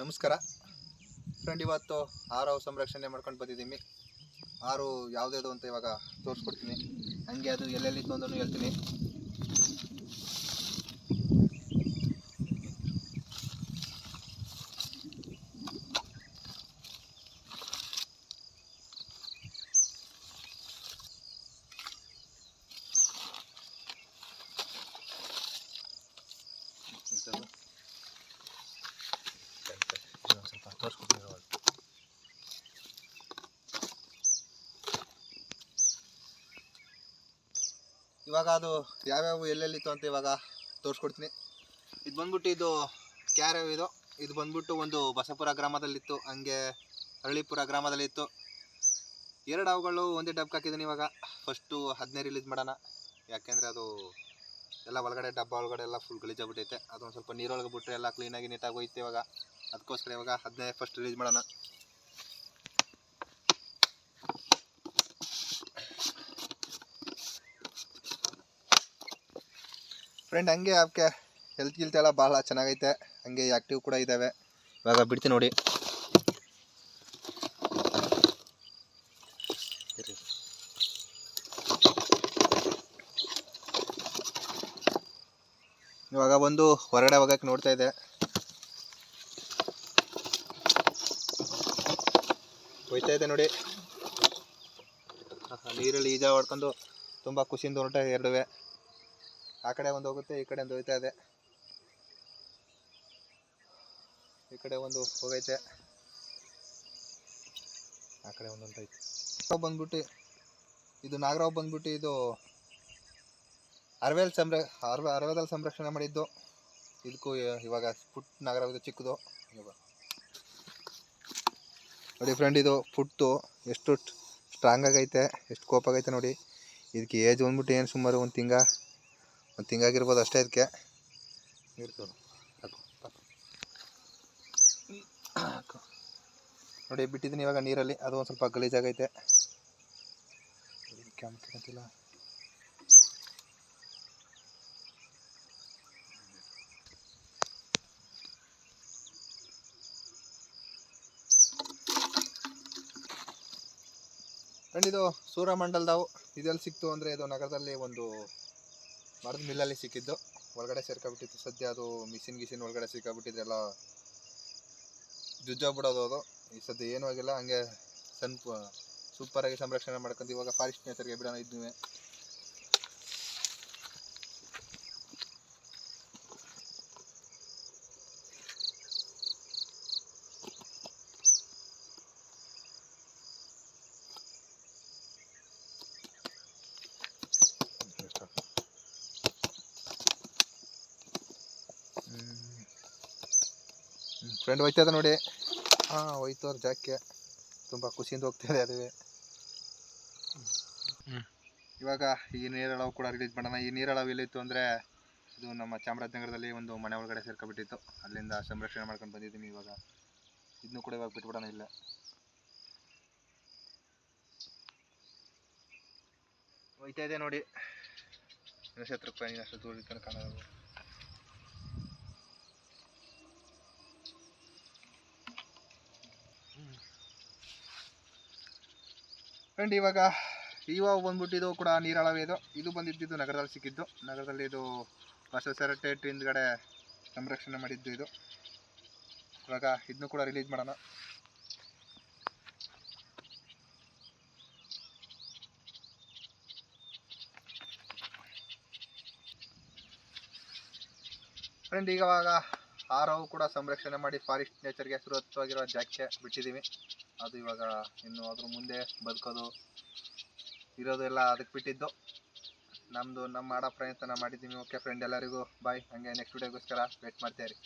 ನಮಸ್ಕಾರ. ಫ್ರೆಂಡ್, ಇವತ್ತು ಆರು ಸಂರಕ್ಷಣೆ ಮಾಡ್ಕೊಂಡು ಬಂದಿದ್ದೀನಿ. ಆರು ಯಾವುದ್ಯಾವುದು ಅಂತ ಇವಾಗ ತೋರಿಸ್ಕೊಡ್ತೀನಿ. ಹಂಗೆ ಅದು ಎಲ್ಲೆಲ್ಲಿತ್ತು ಅಂತಲೂ ಹೇಳ್ತೀನಿ ಸ್ವಲ್ಪ ತೋರಿಸ್ಕೊಡ್ತೀನಿ ಇವಾಗ. ಇವಾಗ ಅದು ಯಾವ್ಯಾವ ಎಲ್ಲೆಲ್ಲಿತ್ತು ಅಂತ ಇವಾಗ ತೋರಿಸ್ಕೊಡ್ತೀನಿ. ಇದು ಬಂದ್ಬಿಟ್ಟು ಇದು ಕ್ಯಾರವ್ ಇದು. ಇದು ಬಂದ್ಬಿಟ್ಟು ಒಂದು ಬಸಪುರ ಗ್ರಾಮದಲ್ಲಿತ್ತು, ಹಂಗೆ ಹಳ್ಳಿಪುರ ಗ್ರಾಮದಲ್ಲಿತ್ತು. ಎರಡು ಅವುಗಳು ಒಂದೇ ಡಬ್ಬಕ್ಕೆ ಹಾಕಿದ್ದೀನಿ ಇವಾಗ. ಫಸ್ಟು ಹದಿನೈದು ರಿಲೀಸ್ ಮಾಡೋಣ. ಯಾಕೆಂದರೆ ಅದು ಎಲ್ಲ ಒಳಗಡೆ ಡಬ್ಬ ಒಳಗಡೆ ಎಲ್ಲ ಫುಲ್ ಗಲೀಜಾಗ್ಬಿಟ್ಟೈತೆ ಅದೊಂದು ಸ್ವಲ್ಪ ನೀರೊಳಗೆ ಬಿಟ್ಟರೆ ಎಲ್ಲ ಕ್ಲೀನಾಗಿ ನೀಟಾಗಿ ಹೋಯ್ತು ಇವಾಗ. ಅದಕ್ಕೋಸ್ಕರ ಇವಾಗ ಹದಿನೈದು ಫಸ್ಟ್ ರಿಲೀಸ್ ಮಾಡೋಣ. ಫ್ರೆಂಡ್ ಹಂಗೆ ಅವಕ್ಕೆ ಹೆಲ್ತ್ ಗಿಲ್ತ್ ಎಲ್ಲ ಭಾಳ ಚೆನ್ನಾಗೈತೆ. ಹಂಗೆ ಆ್ಯಕ್ಟಿವ್ ಕೂಡ ಇದ್ದಾವೆ ಇವಾಗ ಬಿಡ್ತೀನಿ ನೋಡಿ. ಇವಾಗ ಒಂದು ಹೊರಗಡೆ ಹೋಗಕ್ಕೆ ನೋಡ್ತಾ ಇದೆ ಹೋಯ್ತಾ ಇದೆ ನೋಡಿ. ನೀರಲ್ಲಿ ಈಜಾ ಹೊಡ್ಕೊಂಡು ತುಂಬ ಖುಷಿಯಿಂದ ಹೊರಟ ಎರಡುವೆ. ಆ ಕಡೆ ಒಂದು ಹೋಗುತ್ತೆ, ಈ ಕಡೆ ಒಂದು ಹೋಯ್ತಾ ಇದೆ. ಈ ಕಡೆ ಒಂದು ಹೋಗೈತೆ. ಆ ಕಡೆ ಒಂದೊಂದು ಹೊಂಟೈತೆ ಬಂದ್ಬಿಟ್ಟು, ಇದು ನಾಗರಾವ್ ಬಂದ್ಬಿಟ್ಟು ಇದು ಅರವೇಲ್ ಸಂರ, ಅರವ ಅರವೇದಲ್ಲಿ ಸಂರಕ್ಷಣೆ ಮಾಡಿದ್ದು. ಇದಕ್ಕೂ ಇವಾಗ ಫುಟ್ ನಾಗರಾವ್ ಇದು ಚಿಕ್ಕದು. ನೋಡಿ ಫ್ರೆಂಡ್ ಇದು ಫುಟ್ಟು ಎಷ್ಟು ಸ್ಟ್ರಾಂಗ್ ಆಗೈತೆ, ಎಷ್ಟು ಕೋಪ ಆಗೈತೆ ನೋಡಿ. ಇದಕ್ಕೆ ಏಜ್ ಬಂದ್ಬಿಟ್ಟು ಏನು ಸುಮಾರು ಒಂದು ತಿಂಗ ಒಂದು ತಿಂಗಾಗಿರ್ಬೋದು ಅಷ್ಟೇ ಇದಕ್ಕೆ ನೋಡಿ, ಬಿಟ್ಟಿದ್ದೀನಿ ಇವಾಗ ನೀರಲ್ಲಿ. ಅದು ಒಂದು ಸ್ವಲ್ಪ ಗಲೀಜಾಗೈತೆ ಕೆಂಪಿಲ್ಲ ಫ್ರೆಂಡ್, ಇದು ಸೂರಮಂಡಲದವು. ಇದೆಲ್ಲಿ ಸಿಕ್ತು ಅಂದರೆ ಇದು ನಗರದಲ್ಲಿ ಒಂದು ಮರದ ಮಿಲ್ಲಲ್ಲಿ ಸಿಕ್ಕಿದ್ದು. ಒಳಗಡೆ ಸೇರ್ಕೊಬಿಟ್ಟಿತ್ತು ಸದ್ಯ ಅದು ಮಿಷಿನ್ ಗಿಷಿನ್ ಒಳಗಡೆ ಸಿಕ್ಕಾಬಿಟ್ಟಿದ್ರೆಲ್ಲ ಜುಜ್ಜೋಗ್ಬಿಡೋದು ಅದು. ಈ ಸದ್ಯ ಏನೂ ಆಗಿಲ್ಲ. ಹಂಗೆ ಸಣ್ಣ ಸೂಪರಾಗಿ ಸಂರಕ್ಷಣೆ ಮಾಡ್ಕೊಂಡು ಇವಾಗ ಫಾರೆಸ್ಟ್ ನೇಚರ್ಗೆ ಬಿಡೋಣ ಇದ್ವಿ ಫ್ರೆಂಡ್ ಹೋಯ್ತದ ನೋಡಿ. ಹಾಂ ಹೋಯ್ತು ಅವ್ರ ಜಾಕೆ. ತುಂಬ ಖುಷಿಯಿಂದ ಹೋಗ್ತಿದೆ ಅದುವೇ. ಇವಾಗ ಈ ನೀರಳವು ಕೂಡ ರಿಲೀಸ್ ಮಾಡೋಣ. ಈ ನೀರಳವು ಎಲ್ಲಿತ್ತು ಅಂದರೆ ಇದು ನಮ್ಮ ಚಾಮರಾಜನಗರದಲ್ಲಿ ಒಂದು ಮನೆ ಒಳಗಡೆ ಸೇರ್ಕೊಬಿಟ್ಟಿತ್ತು. ಅಲ್ಲಿಂದ ಸಂರಕ್ಷಣೆ ಮಾಡ್ಕೊಂಡು ಬಂದಿದ್ದೀನಿ ಇವಾಗ. ಇದನ್ನು ಕೂಡ ಇವಾಗ ಬಿಟ್ಬಿಡೋಣ ಇಲ್ಲ. ಹೋಯ್ತಾ ಇದೆ ನೋಡಿ. ಹತ್ತು ರೂಪಾಯಿ ಅಷ್ಟು ದೂರ ಇದ್ದಾನೆ ಕಾಣೋದು. ಫ್ರೆಂಡ್ ಇವಾಗ ಇವಾಗ ಬಂದ್ಬಿಟ್ಟು ಇದು ಕೂಡ ನೀರಾಳವೇ ಇದು. ಇದು ಬಂದಿದ್ದು ನಗರದಲ್ಲಿ ಸಿಕ್ಕಿದ್ದು. ನಗರದಲ್ಲಿ ಇದು ಬಸವಸರಟೆ ಹಿಂದ್ಗಡೆ ಸಂರಕ್ಷಣೆ ಮಾಡಿದ್ದು ಇದು. ಇವಾಗ ಇದನ್ನು ಕೂಡ ರಿಲೀಸ್ ಮಾಡೋಣ. ಫ್ರೆಂಡ್ ಇವಾಗ ಆರವು ಕೂಡ ಸಂರಕ್ಷಣೆ ಮಾಡಿ ಫಾರೆಸ್ಟ್ ನೇಚರ್ಗೆ ಸುರಕ್ಷಿತವಾಗಿರೋ ಜಾಗಕ್ಕೆ ಬಿಟ್ಟಿದ್ದೀವಿ ಅದು ಇವಾಗ ಇನ್ನು ಅದ್ರ ಮುಂದೆ ಬದುಕೋದು ಇರೋದು ಎಲ್ಲ ಅದಕ್ಕೆ ಬಿಟ್ಟಿದ್ದು. ನಮ್ಮದು ನಮ್ಮ ಮಾಡೋ ಪ್ರಯತ್ನ ಮಾಡಿದ್ದೀನಿ ಓಕೆ ಫ್ರೆಂಡ್ ಎಲ್ಲರಿಗೂ ಬಾಯ್ ಹಂಗೆ ನೆಕ್ಸ್ಟ್ ವಿಡಿಯೋಗೋಸ್ಕರ ವೇಟ್ ಮಾಡ್ತೀರಿ